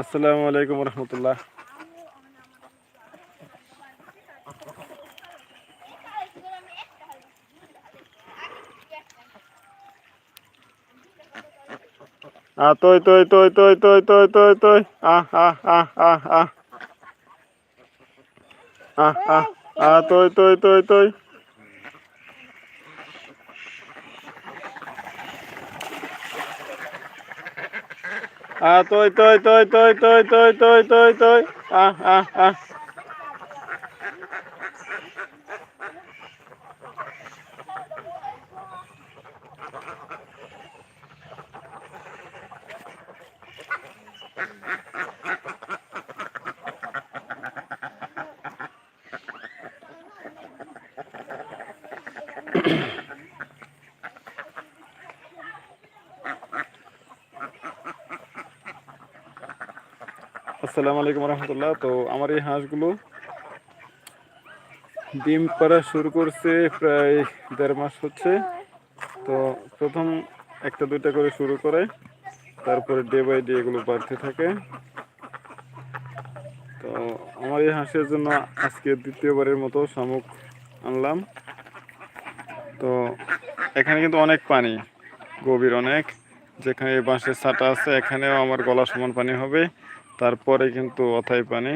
আসসালামু আলাইকুম রহমতুল্লাহ। আ তই তই তই তই তই তই তই তই আহ আহ আহ আহ আহ আহ আহ তই তই তই তই আ তই তই তই তই তই তই তই তই তই আহ আহ আহ আসসালামু আলাইকুম রহমতুল্লাহ। তো আমার এই হাঁসগুলো ডিম পাড়া শুরু করছে প্রায় দেড় মাস হচ্ছে। তো প্রথম একটা দুইটা করে শুরু করে, তারপরে ডে বাই ডে এগুলো বাড়তে থাকে। তো আমার এই হাঁসের জন্য আজকে দ্বিতীয়বারের মতো শামুক আনলাম। তো এখানে কিন্তু অনেক পানি, গভীর অনেক। যেখানে বাঁশের ছাটা আছে, এখানেও আমার গলা সমান পানি হবে। তারপরে কিন্তু অথাই পানি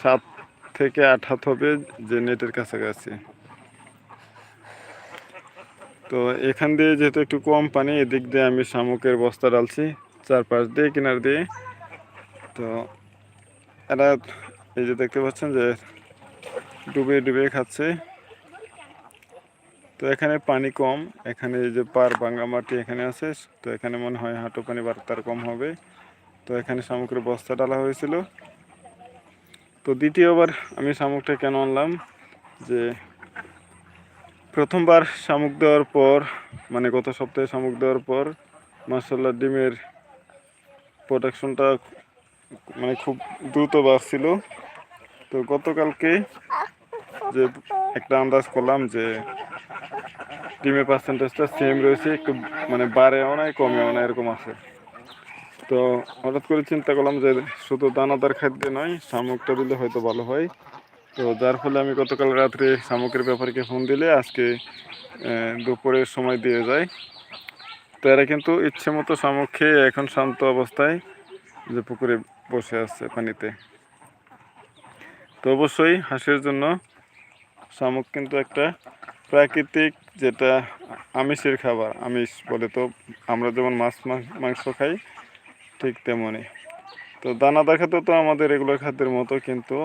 সাত থেকে আট হাত হবে যে নেটের কাছাকাছি। তো এখান দিয়ে যেহেতু একটু কম পানি, এদিক দিয়ে আমি শামুকের বস্তা ডালছি চারপাশ দিয়ে, কিনার দিয়ে। তো এরা এই যে দেখতে পাচ্ছেন যে ডুবে ডুবে খাচ্ছে। তো এখানে পানি কম, এখানে এই যে পার ভাঙ্গা মাটি এখানে আছে, তো এখানে মনে হয় হাঁটু পানি বার্তার কম হবে। তো এখানে শামুকের বস্তা ডালা হয়েছিল। তো দ্বিতীয়বার আমি শামুকটা কেন আনলাম? যে প্রথমবার শামুক দেওয়ার পর মানে গত সপ্তাহে শামুক দেওয়ার পর মার্শাল্লাহ ডিমের প্রোডাকশনটা মানে খুব দ্রুত বাড়ছিল। তো গতকালকে যে একটা আন্দাজ করলাম যে ডিমের পার্সেন্টেজটা সেম রয়েছে, একটু মানে বাড়েও নাই কমেও না এরকম আছে। তো হঠাৎ করে চিন্তা করলাম যে শুধু দানাদার খাদ্য নয়, শামুকটা দিলে হয়তো ভালো হয়। তো যার ফলে আমি গতকাল রাত্রে শামুকের ব্যাপারকে ফোন দিলে, আজকে দুপুরের সময় দিয়ে যায়। তো এরা কিন্তু ইচ্ছে মতো শামুক খেয়ে এখন শান্ত অবস্থায় যে পুকুরে বসে আছে পানিতে। তো অবশ্যই হাঁসের জন্য শামুক কিন্তু একটা প্রাকৃতিক যেটা আমিষের খাবার, আমিষ বলে তো আমরা যেমন মাছ, মাংস খাই ঠিক তেমনই। তো দানাদার খাদ্য তো আমাদের রেগুলার খাদ্যের মতো, কিন্তু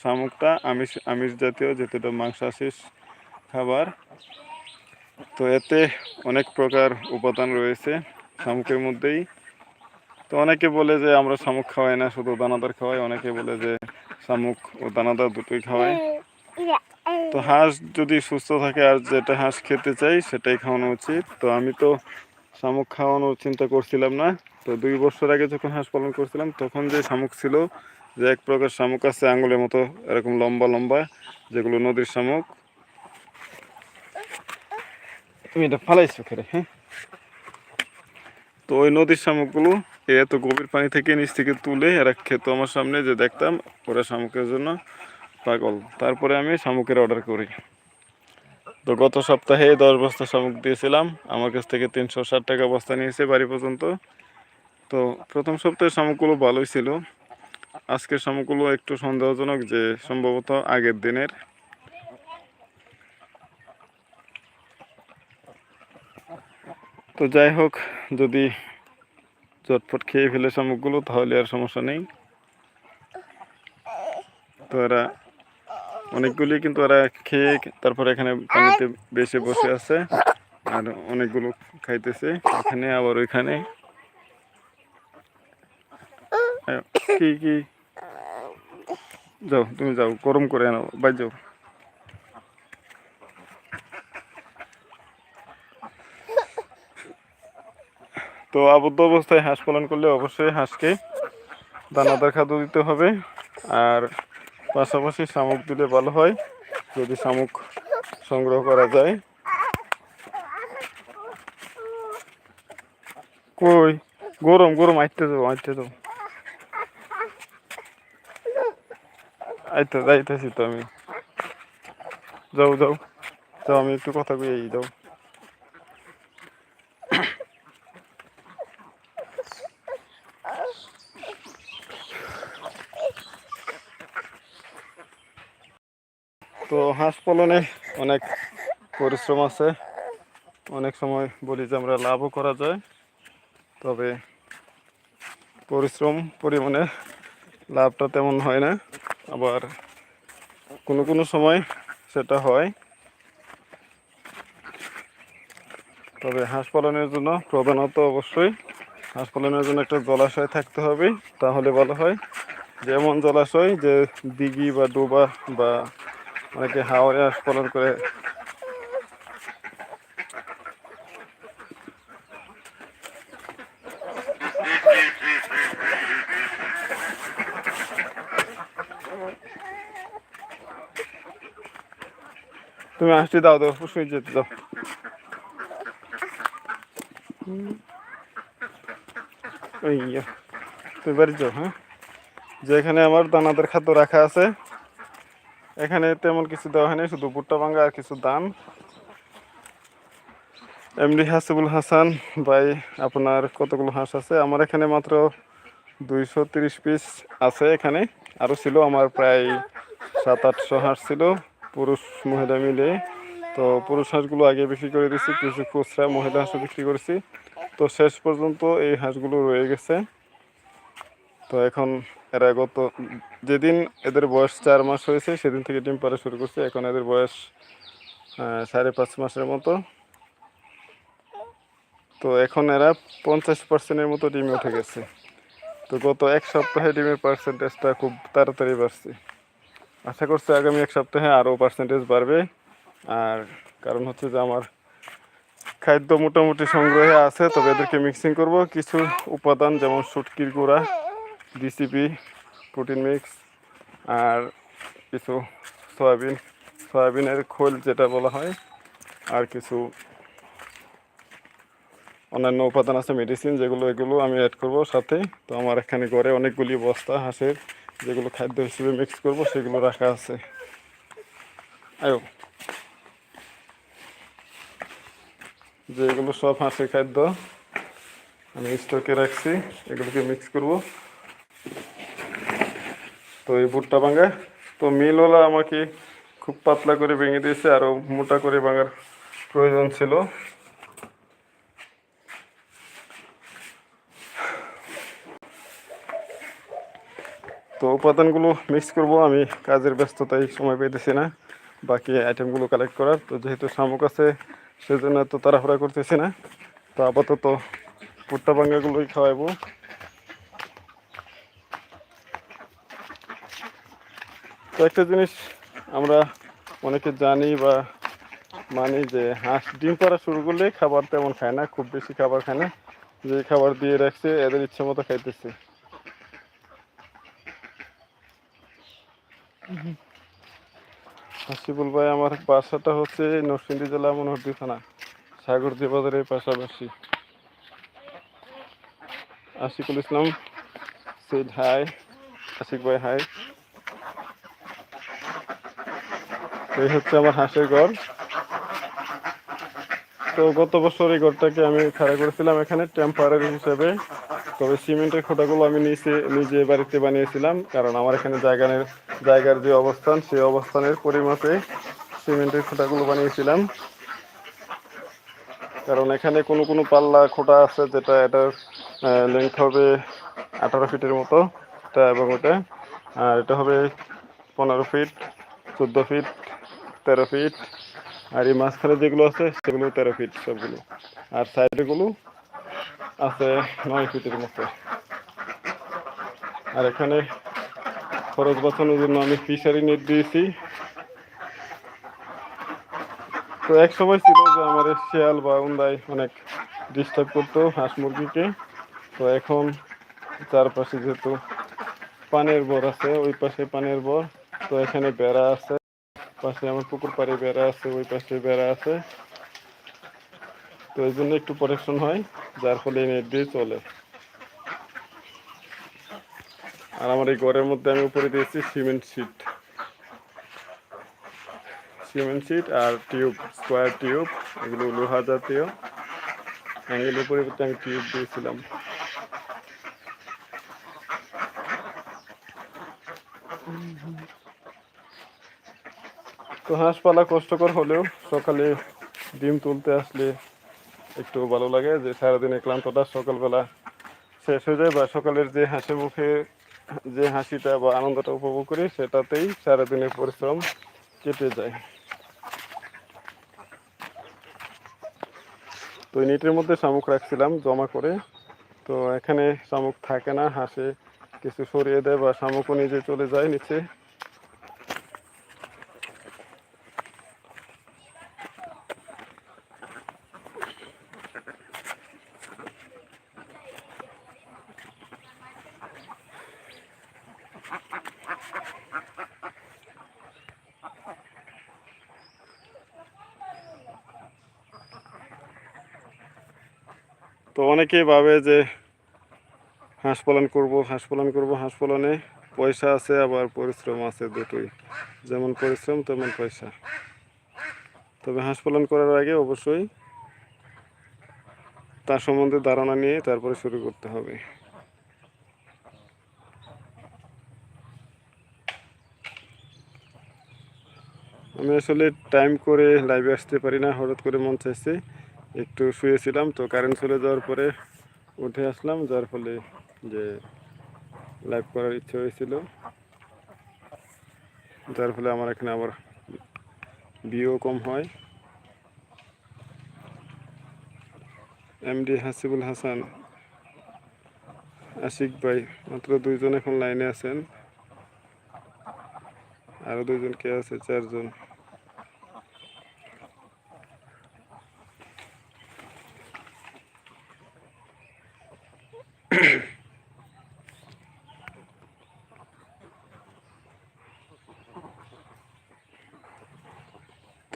শামুকটা আমিষ আমিষ জাতীয় যেটা মাংসাশিস খাবার, তো এতে অনেক প্রকার উপাদান রয়েছে শামুকের মধ্যেই। তো অনেকে বলে যে আমরা শামুক খাওয়াই না, শুধু দানাদার খাওয়াই, অনেকে বলে যে শামুক ও দানাদার দুটোই খাওয়াই। তো হাঁস যদি সুস্থ থাকে, আর যেটা হাঁস খেতে চাই, সেটাই খাওয়ানো উচিত। তো আমি তো শামুক খাওয়ানোর চিন্তা করছিলাম না। তো দুই বছর আগে যখন হাঁস পালন করছিলাম, তখন যে শামুক ছিল, যে এক প্রকার শামুক আছে আঙুলের মতো, এরকম লম্বা লম্বা, যেগুলো নদীর শামুক। তুমি এটা ফালাইছো খেলে হ্যাঁ? তো ওই নদীর শামুকগুলো এত গভীর পানি থেকে নিচ থেকে তুলে এরা খেত আমার সামনে, যে দেখতাম ওরা শামুকের জন্য পাগল। তারপরে আমি শামুকের অর্ডার করি। তো গত সপ্তাহে দশ বস্তা শামুক দিয়েছিলাম। আমার কাছ থেকে তিনশো ষাট টাকা বস্তা নিয়েছে বাড়ি পর্যন্ত। তো প্রথম সপ্তাহে শামুকগুলো ভালোই ছিল। আজকের শামুকগুলো একটু সন্দেহজনক যে সম্ভবত আগের দিনের। তো যাই হোক, যদি চটপট খেয়ে ফেলে শামুকগুলো, তাহলে আর সমস্যা নেই। তো এরা অনেকগুলি কিন্তু ওরা খেয়ে তারপরে এখানে পানিতে বেশি বসে আছে। আর অনেকগুলো খাইতেছে। এখানে আবার ওইখানে। কি কি? যাও, তুমি যাও, গরম করে আনো বাই যাও তো আবদ্ধ অবস্থায় হাঁস পালন করলে অবশ্যই হাঁসকে দানাদার খাদ্য দিতে হবে। আর পাশাপাশি শামুক দিলে ভালো হয়, যদি শামুক সংগ্রহ করা যায়। কই? গরম গরম, আইতে যাব আইতে যাব আইতে যাইতেছি তো আমি। যাও যাও যাও, আমি একটু কথা কই যাও তো হাঁস পালনে অনেক পরিশ্রম আছে। অনেক সময় বলি যে আমরা লাভও করা যায়, তবে পরিশ্রম পরিমাণে লাভটা তেমন হয় না। আবার কোনো কোনো সময় সেটা হয়। তবে হাঁস পালনের জন্য প্রধানত অবশ্যই হাঁস পালনের জন্য একটা জলাশয় থাকতে হবে, তাহলে ভালো হয়। যেমন জলাশয় যে দিঘি বা ডোবা বা অনেকে হাওড়ে হাঁস পালন করে তুমি হাঁসটি দাও দাও শুয়ে যেতে দাও। ওই ইয়ে, বাড়ি যাও হ্যাঁ? যেখানে আমার দানাদের খাদ্য রাখা আছে এখানে তেমন কিছু দেওয়া হয়নি, শুধু ভুট্টা ভাঙ্গা আর কিছু দাম এমডি হাসিবুল হাসান, ভাই, আপনার কতগুলো হাঁস আছে? আমার এখানে মাত্র দুইশো তিরিশ পিস আছে এখানে। আরও ছিল, আমার প্রায় সাত, আটশো হাঁস ছিল, পুরুষ, মহিলা মিলে। তো পুরুষ হাঁসগুলো আগে বিক্রি করে দিচ্ছি কিছু খুচরা মহিলা হাঁসও বিক্রি করেছি। তো শেষ পর্যন্ত এই হাঁসগুলো রয়ে গেছে। তো এখন এরা গত যেদিন এদের বয়স চার মাস হয়েছে, সেদিন থেকে ডিম পাড়া শুরু করছে। এখন এদের বয়স সাড়ে পাঁচ মাসের মতো। তো এখন এরা পঞ্চাশ পার্সেন্টের মতো ডিমে উঠে গেছে। তো গত এক সপ্তাহে ডিমের পার্সেন্টেজটা খুব তাড়াতাড়ি বাড়ছে। আশা করছি আগামী এক সপ্তাহে আরও পার্সেন্টেজ বাড়বে। আর কারণ হচ্ছে যে আমার খাদ্য মোটামুটি সংগ্রহে আছে, তবে এদেরকে মিক্সিং করব। কিছু উপাদান যেমন শুটকির গুঁড়া ডিসিপি প্রোটিন মিক্স আর কিছু সয়াবিন, সয়াবিনের খোল যেটা বলা হয়, আর কিছু অন্যান্য উপাদান আছে মেডিসিন যেগুলো এগুলো আমি অ্যাড করব সাথে। তো আমার এখানে ঘরে অনেকগুলি বস্তা, হাঁসের যেগুলো খাদ্য হিসেবে মিক্স করব, সেগুলো রাখা আছে। আয়ো। যেগুলো সব হাঁসের খাদ্য, আমি স্টকে রাখছি, এগুলোকে মিক্স করব। তো এই ভুট্টা ভাঙা। তো মিলওয়ালা আমাকে খুব পাতলা করে ভেঙে দিয়েছে আরও মোটা করে ভাঙার প্রয়োজন ছিল। তো উপাদানগুলো মিক্স করব, আমি কাজের ব্যস্ততায় সময় পেতেছি না। বাকি আইটেমগুলো কালেক্ট করার। তো যেহেতু শামুক আছে, সেজন্য এত তাড়াহুড়া করতেছি না। তো আপাতত পুট্টা ভাঙ্গাগুলোই খাওয়াবো। তো একটা জিনিস আমরা অনেকে জানি বা মানি যে হাঁস ডিম পাড়া শুরু করলে খাবার তেমন খায় না, খুব বেশি খাবার খায় না। যে খাবার দিয়ে রাখছে, এদের ইচ্ছে মতো খাইতেছে। হাসিবুল ভাই, আমার বাসাটা হচ্ছে নরসিংদী জেলা মনোহরদী থানা সাগরদী বাজারের পাশাপাশি। আশিকুল ইসলাম সেড হাই আশিক ভাই হাই এই হচ্ছে আমার হাঁসের ঘর। তো গত বছর এই ঘরটাকে আমি খাড়া করেছিলাম এখানে টেম্পারারি হিসেবে। তবে সিমেন্টের খোঁটাগুলো আমি নিচে, নিজে বাড়িতে বানিয়েছিলাম, কারণ আমার এখানে জায়গার জায়গার যে অবস্থান, সেই অবস্থানের পরিমাপে সিমেন্টের খোঁটাগুলো বানিয়েছিলাম। কারণ এখানে কোনো কোনো পাল্লা খোঁটা আছে যেটা এটার লেন্থ হবে আঠারো ফিটের মতো, এটা এবং ওটা। আর এটা হবে পনেরো ফিট চোদ্দ ফিট তেরো আর এই মাঝখানে যেগুলো আছে, সেগুলো তেরো ফিট সবগুলো। আর সাইডেগুলো আছে নয় ফিটের মতো। আর এখানে খরচ বাঁচানোর জন্য আমি ফিশারি নেট দিয়েছি। তো এক সময় ছিল যে আমার শিয়াল বা উন্দাই অনেক ডিস্টার্ব করতো হাঁস মুরগিকে। তো এখন চারপাশে যেহেতু পানের বর আছে, ওই পাশে পানের বর, তো এখানে বেড়া আছে। পাশে আমার পুকুর পাড়ে বেড়া আছে, ওই পাশে বেড়া আছে। তো এই জন্য একটু প্রোটেকশন হয়, যার ফলে নেট দিয়ে চলে। আর আমার এই ঘরের মধ্যে আমি উপরে দিয়েছি সিমেন্ট শিট। সিমেন্ট শিট আর টিউব, স্কোয়ার টিউব, এগুলো লোহা জাতীয়। অ্যাঙ্গেলের পরিবর্তে আমি টিউব দিয়েছিলাম। তো হাঁসপালা কষ্টকর হলেও সকালে ডিম তুলতে আসলে একটু ভালো লাগে যে সারাদিনের ক্লান্তটা সকালবেলা শেষ হয়ে যায় বা সকালের যে হাসি মুখে যে হাসিটা বা আনন্দটা উপভোগ করি, সেটাতেই সারাদিনের পরিশ্রম কেটে যায়। তো নেটের মধ্যে শামুক রাখছিলাম জমা করে। তো এখানে শামুক থাকে না, হাসে কিছু সরিয়ে দেয় বা শামুকও নিজে চলে যায় নিচে। তো অনেকেই ভাবে যে হাঁস পালন করব, হাঁস পালন করব। হাঁস পালনে পয়সা আছে, আবার পরিশ্রম আছে দুটোই। যেমন পরিশ্রম, তেমন পয়সা। তবে হাঁস পালন করার আগে অবশ্যই তার সম্বন্ধে ধারণা নিয়ে তারপরে শুরু করতে হবে। আমি আসলে টাইম করে লাইভে আসতে পারি না, হঠাৎ করে মন চাইছে একটু শুয়েছিলাম তো কারেন্ট চলে যাওয়ার পরে উঠে আসলাম, যার ফলে যে লাইভ করার ইচ্ছে হয়েছিল। যার ফলে আমার এখানে আবার ভিউ কম হয়। এমডি হাসিবুল হাসান, আশিক ভাই, মাত্র দুইজন এখন লাইনে আছেন। আরও দুইজন কে আছে? চারজন।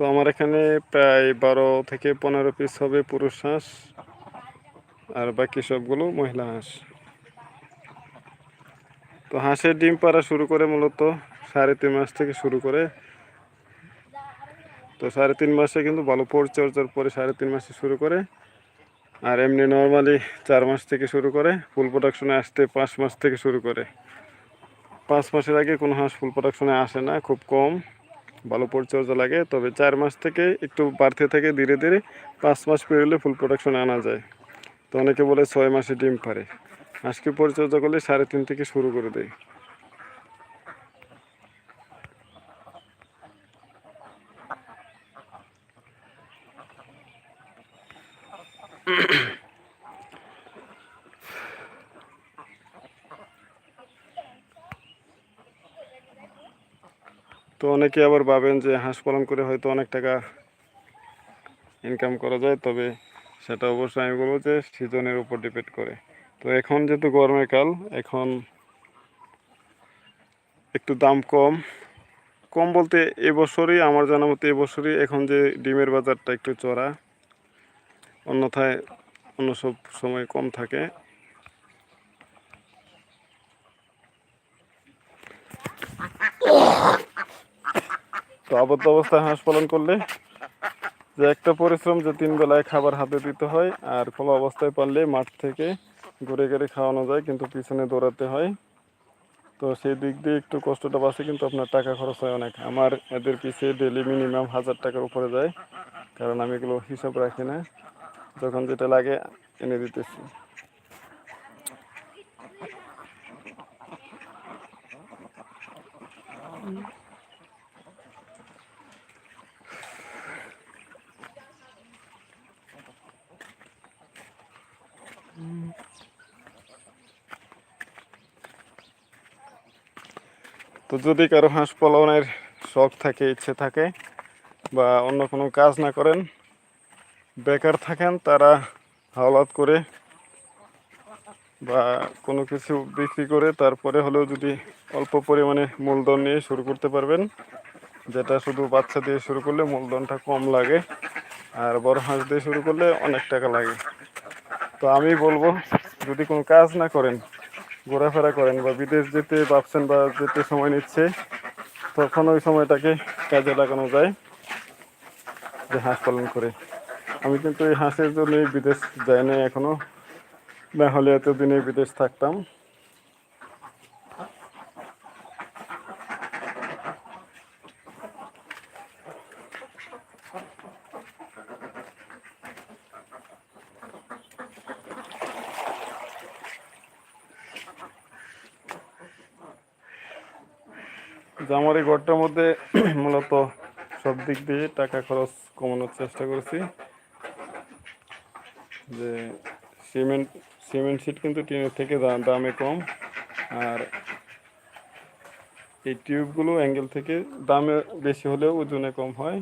তো আমার এখানে প্রায় বারো থেকে পনেরো পিস হবে পুরুষ হাঁস, আর বাকি সবগুলো মহিলা হাঁস। তো হাঁসের ডিম পাড়া শুরু করে মূলত সাড়ে তিন মাস থেকে শুরু করে। তো সাড়ে তিন মাসে কিন্তু ভালো পরিচর্যার পরে সাড়ে তিন মাসে শুরু করে, আর এমনি নর্মালি চার মাস থেকে শুরু করে ফুল প্রোডাকশনে আসতে পাঁচ মাস থেকে শুরু করে। পাঁচ মাসের আগে কোনো হাঁস ফুল প্রোডাকশনে আসে না, খুব কম। ভালো পরিচর্যা লাগে, তবে চার মাস থেকে একটু বাড়তে থাকে ধীরে ধীরে, পাঁচ মাস পেরোলে ফুল প্রোডাকশনে আনা যায়। তো অনেকে বলে ছয় মাসে ডিম পারে। আজকে পরিচর্যা করলে সাড়ে তিন থেকে শুরু করে দেয় তো অনেকে আবার ভাবেন যে হাঁস পালন করে হয়তো অনেক টাকা ইনকাম করা যায়, তবে সেটা অবশ্যই আমি বলব যে সিজনের উপর ডিপেন্ড করে। তো এখন যেহেতু গরমের কাল, এখন একটু দাম কম। কম বলতে এবছরই, আমার জানা মতো এবছরই এখন যে ডিমের বাজারটা একটু চড়া, অন্যথায় অন্য সব সময় কম থাকে। তো আবদ্ধ অবস্থায় হাঁস পালন করলে যে একটা পরিশ্রম যে তিন বেলায় খাবার হাতে দিতে হয় আর খোলা অবস্থায় পারলে মাঠ থেকে ঘুরে ঘুরে খাওয়ানো যায়, কিন্তু পিছনে দৌড়াতে হয়। তো সেই দিক দিয়ে একটু কষ্টটা বাঁচে, কিন্তু আপনার টাকা খরচ হয় অনেক। আমার এদের পিছিয়ে ডেলি মিনিমাম হাজার টাকার উপরে যায়, কারণ আমি এগুলো হিসাব রাখি না। যখন যেটা লাগে এনে দিতেছি। তো যদি কারও হাঁস পালনের শখ থাকে, ইচ্ছে থাকে, বা অন্য কোনো কাজ না করেন, বেকার থাকেন, তারা হাওলাত করে বা কোনো কিছু বিক্রি করে, তারপরে হলেও যদি অল্প পরিমাণে মূলধন নিয়ে শুরু করতে পারবেন, যেটা শুধু বাচ্চা দিয়ে শুরু করলে মূলধনটা কম লাগে, আর বড় হাঁস দিয়ে শুরু করলে অনেক টাকা লাগে। তো আমি বলব, যদি কোনো কাজ না করেন, ঘোরাফেরা করেন বা বিদেশ যেতে ভাবছেন বা যেতে সময় নিচ্ছে, তখন ওই সময়টাকে কাজে লাগানো যায়, যে হাঁস পালন করে। আমি কিন্তু এই হাঁসের জন্যই বিদেশ যাই না এখনও না হলে এতদিনে বিদেশ থাকতাম। যে আমার এই ঘরটার মধ্যে মূলত সব দিক দিয়ে টাকা খরচ কমানোর চেষ্টা করেছি। যে সিমেন্ট সিমেন্ট সিট কিন্তু টিনের থেকে দামে কম। আর এই টিউবগুলো অ্যাঙ্গেল থেকে দামে বেশি হলেও ওজনে কম হয়।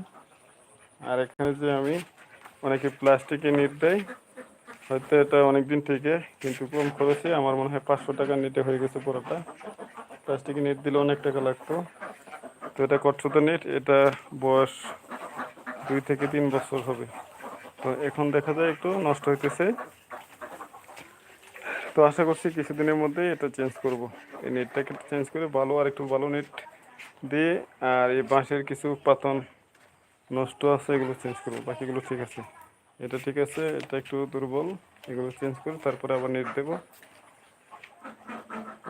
আর এখানে যে আমি অনেকে প্লাস্টিকের নিট দেয়, হয়তো এটা অনেকদিন থেকে, কিন্তু কম খরচে আমার মনে হয় পাঁচশো টাকা নেটে হয়ে গেছে পুরোটা। প্লাস্টিকের নেট দিলে অনেক টাকা লাগতো। তো এটা কচ্ছতে নেট এটা বয়স দুই থেকে তিন বছর হবে। তো এখন দেখা যায় একটু নষ্ট হইতেছে। তো আশা করছি কিছুদিনের মধ্যে এটা চেঞ্জ করব। এই নেটটাকে চেঞ্জ করে ভালো আর একটু ভালো নেট দিয়ে আর এই বাঁশের কিছু পাতন নষ্ট আছে এগুলো চেঞ্জ করব। বাকিগুলো ঠিক আছে। এটা ঠিক আছে, এটা একটু দুর্বল, এগুলো চেঞ্জ করে তারপরে আবার নেট দেবো।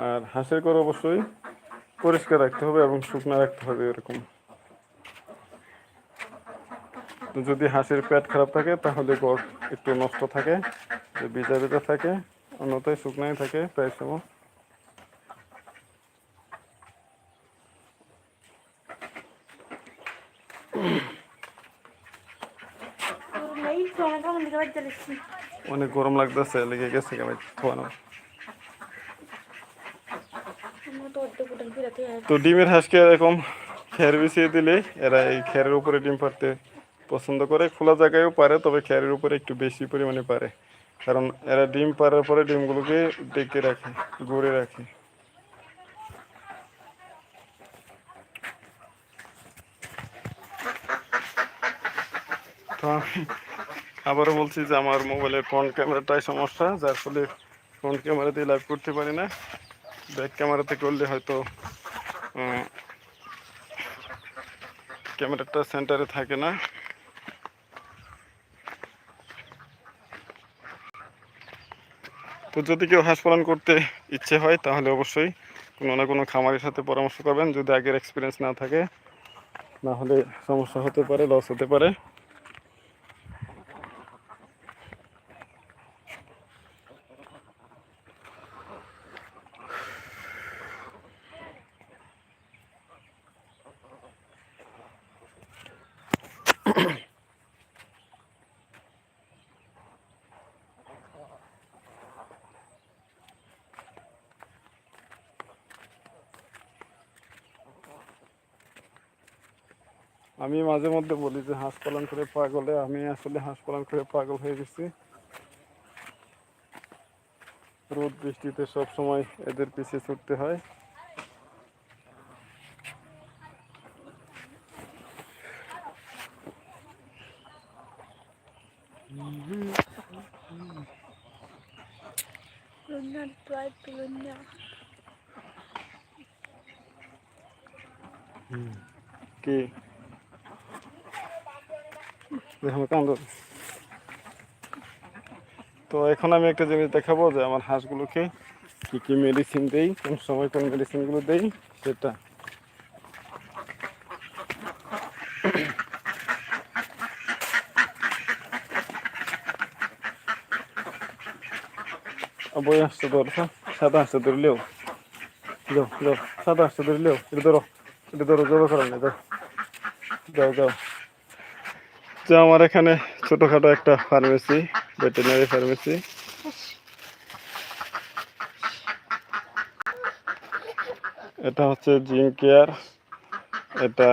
আর হাঁসের করে অবশ্যই পরিষ্কার রাখতে হবে এবং শুকনো রাখতে হবে এরকম। তো যদি হাঁসের পেট খারাপ থাকে তাহলে গড় একটু নষ্ট থাকে যে ভিজা ভিজা থাকে অন্যথায় শুকনাই থাকে প্রায় সময়। কেমন অনেক গরম লাগতেছে লেগে গেছে আমরা তো ডিমের হাঁসকে এরকম খের বিছিয়ে দিলে এরা এই খেরের উপরে ডিম পারতে পছন্দ করে। খোলা জায়গায়ও পারে, তবে খেরের উপরে একটু বেশি পরিমাণে পারে। কারণ এরা ডিম পারার পরে ডিমগুলোকে ডেকে রাখে, গড়ে রাখে। তো আমি আবারও বলছি যে আমার মোবাইলের ফ্রন্ট ক্যামেরাটাই সমস্যা, যার ফলে ফ্রন্ট ক্যামেরা দিয়ে লাইভ করতে পারি না। ব্যাক ক্যামেরাতে করলে হয়তো ক্যামেরাটা সেন্টারে থাকে না। তো যদি কেউ হাঁস পালন করতে ইচ্ছে হয়, তাহলে অবশ্যই কোনো না কোনো খামারের সাথে পরামর্শ করবেন। যদি আগের এক্সপিরিয়েন্স না থাকে, না হলে সমস্যা হতে পারে লস হতে পারে। আমি মাঝে মধ্যে বলি যে হাঁস পালন করে পাগলে, আমি আসলে হাঁস পালন করে পাগল হয়ে গেছি। রোদ বৃষ্টিতে সব সময় এদের পিছিয়ে ছুটতে হয়। এখন আমি একটা জিনিস দেখাবো যে আমার হাঁসগুলোকে কি কি মেডিসিন দেই, কোন সময় কোন মেডিসিনগুলো দেই, সেটা। বই আসছে ধর সাদা আসছে ধরলেও যাও যাও সাদা আসছে ধরলেও এটা ধরো এটা ধরো, জড়ো করো না যাও যাও। যাও যে আমার এখানে ছোটোখাটো একটা ফার্মেসি ভেটেরিনারি ফার্মেসি এটা হচ্ছে জিম কেয়ার। এটা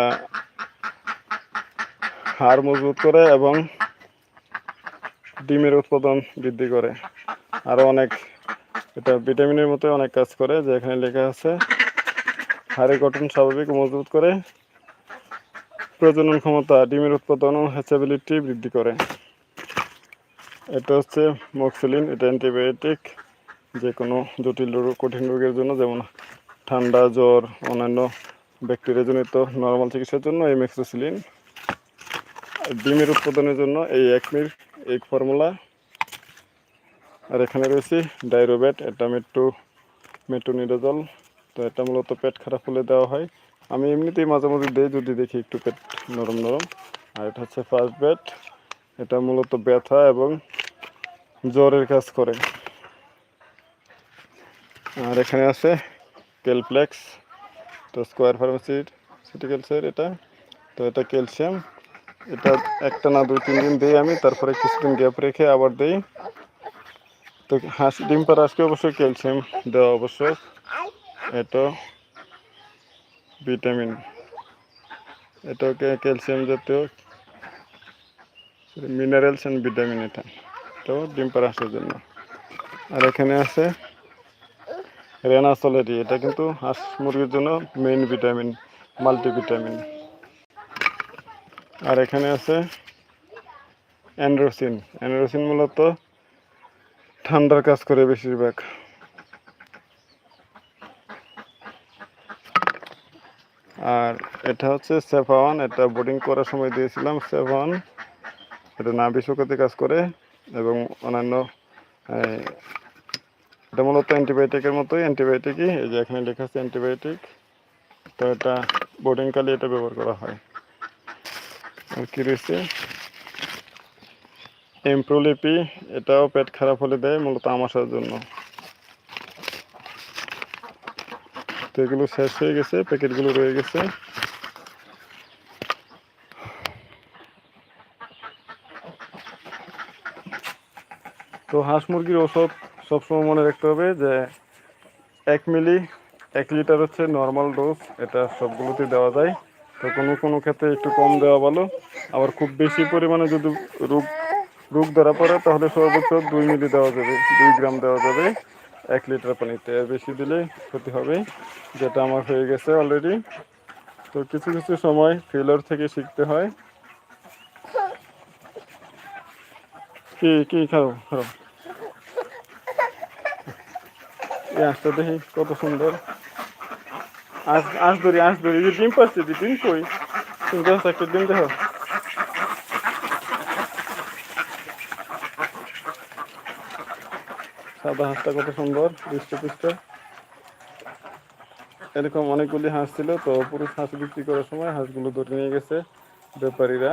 হাড় মজবুত করে এবং ডিমের উৎপাদন বৃদ্ধি করে। আরও অনেক এটা ভিটামিনের মতো অনেক কাজ করে, যে এখানে লেখা আছে, হাড়ের গঠন স্বাভাবিক মজবুত করে প্রজনন ক্ষমতা, ডিমের উৎপাদন ও হ্যাচাবিলিটি বৃদ্ধি করে। এটা হচ্ছে মক্সিলিন, এটা অ্যান্টিবায়োটিক যে কোনো জটিল রোগ, কঠিন রোগের জন্য যেমন ঠান্ডা, জ্বর, অন্যান্য ব্যাকটেরিয়াজনিত নর্মাল চিকিৎসার জন্য এই মেক্সোসিলিন ডিমের উৎপাদনের জন্য এই একমির, এক ফর্মুলা। আর এখানে রয়েছে ডাইরোবেট এটা মেট্রো মেট্রোনিডোজল তো এটা মূলত পেট খারাপ হলে দেওয়া হয়। আমি এমনিতেই মাঝে মাঝে দিই, যদি দেখি একটু পেট নরম নরম। আর এটা হচ্ছে ফার্স্ট বেড এটা মূলত ব্যথা এবং জ্বরের কাজ করে। আর এখানে আছে ক্যালপ্লেক্স তো স্কোয়ার ফার্মাসির সিটিক্যালসের এটা। তো এটা ক্যালসিয়াম এটা একটা না দুই তিন দিন দিই আমি, তারপরে কিছুদিন গ্যাপ রেখে আবার দিই। তো হাঁস, ডিম পার আজকে অবশ্যই ক্যালসিয়াম দেওয়া আবশ্যক এটা ভিটামিন এটাও ক্যালসিয়াম জাতীয়। মিনারেলস অ্যান্ড ভিটামিন এটা। তো ডিম পাড়া হাঁসের জন্য। আর এখানে আছে রেনাসোলেটি এটা কিন্তু হাঁস মুরগির জন্য মেইন ভিটামিন মাল্টিভিটামিন আর এখানে আছে অ্যান্ড্রোসিন। অ্যান্ড্রোসিন মূলত ঠান্ডার কাজ করে বেশিরভাগ। আর এটা হচ্ছে সেফাওয়ান এটা বোর্ডিং করার সময় দিয়েছিলাম সেফাওয়ান এটা নাভি কাজ করে এবং অন্যান্য এটা মূলত অ্যান্টিবায়োটিকের মতোই, অ্যান্টিবায়োটিকই। এই যে এখানে লেখা আছে অ্যান্টিবায়োটিক। তো এটা বোর্ডিং কালে এটা ব্যবহার করা হয়। আর কি রয়েছে? এমপ্রোলিপি, এটাও পেট খারাপ হলে দেয় মূলত আমাশার জন্য। তো এগুলো শেষ হয়ে গেছে, প্যাকেটগুলো রয়ে গেছে। তো হাঁস মুরগির ওষুধ সবসময় মনে রাখতে হবে যে এক মিলি, এক লিটার হচ্ছে নর্মাল ডোজ এটা সবগুলোতে দেওয়া যায়। তো কোনো কোনো ক্ষেত্রে একটু কম দেওয়া ভালো। আবার খুব বেশি পরিমাণে যদি রোগ রোগ ধরা পড়ে, তাহলে সর্বোচ্চ দুই মিলি দেওয়া যাবে, দুই গ্রাম দেওয়া যাবে এক লিটার পানিতে। এর বেশি দিলে ক্ষতি হবে যেটা আমার হয়ে গেছে অলরেডি তো কিছু কিছু সময় ফেলার থেকে শিখতে হয়। কি কি খাও? খাও। এই আঁশটা দেখি কত সুন্দর। আঁশ আঁশ ধরি আঁশ ধরি। যে ডিম পাচ্ছে দি ডিম কই? তুমি দেখো একটা ডিম দেখো। সাদা হাঁসটা কত সুন্দর, দৃষ্ট পুষ্ট। এরকম অনেকগুলি হাঁস ছিল, তো পুরুষ হাঁস বিক্রি করার সময় হাঁসগুলো ধরে নিয়ে গেছে ব্যাপারীরা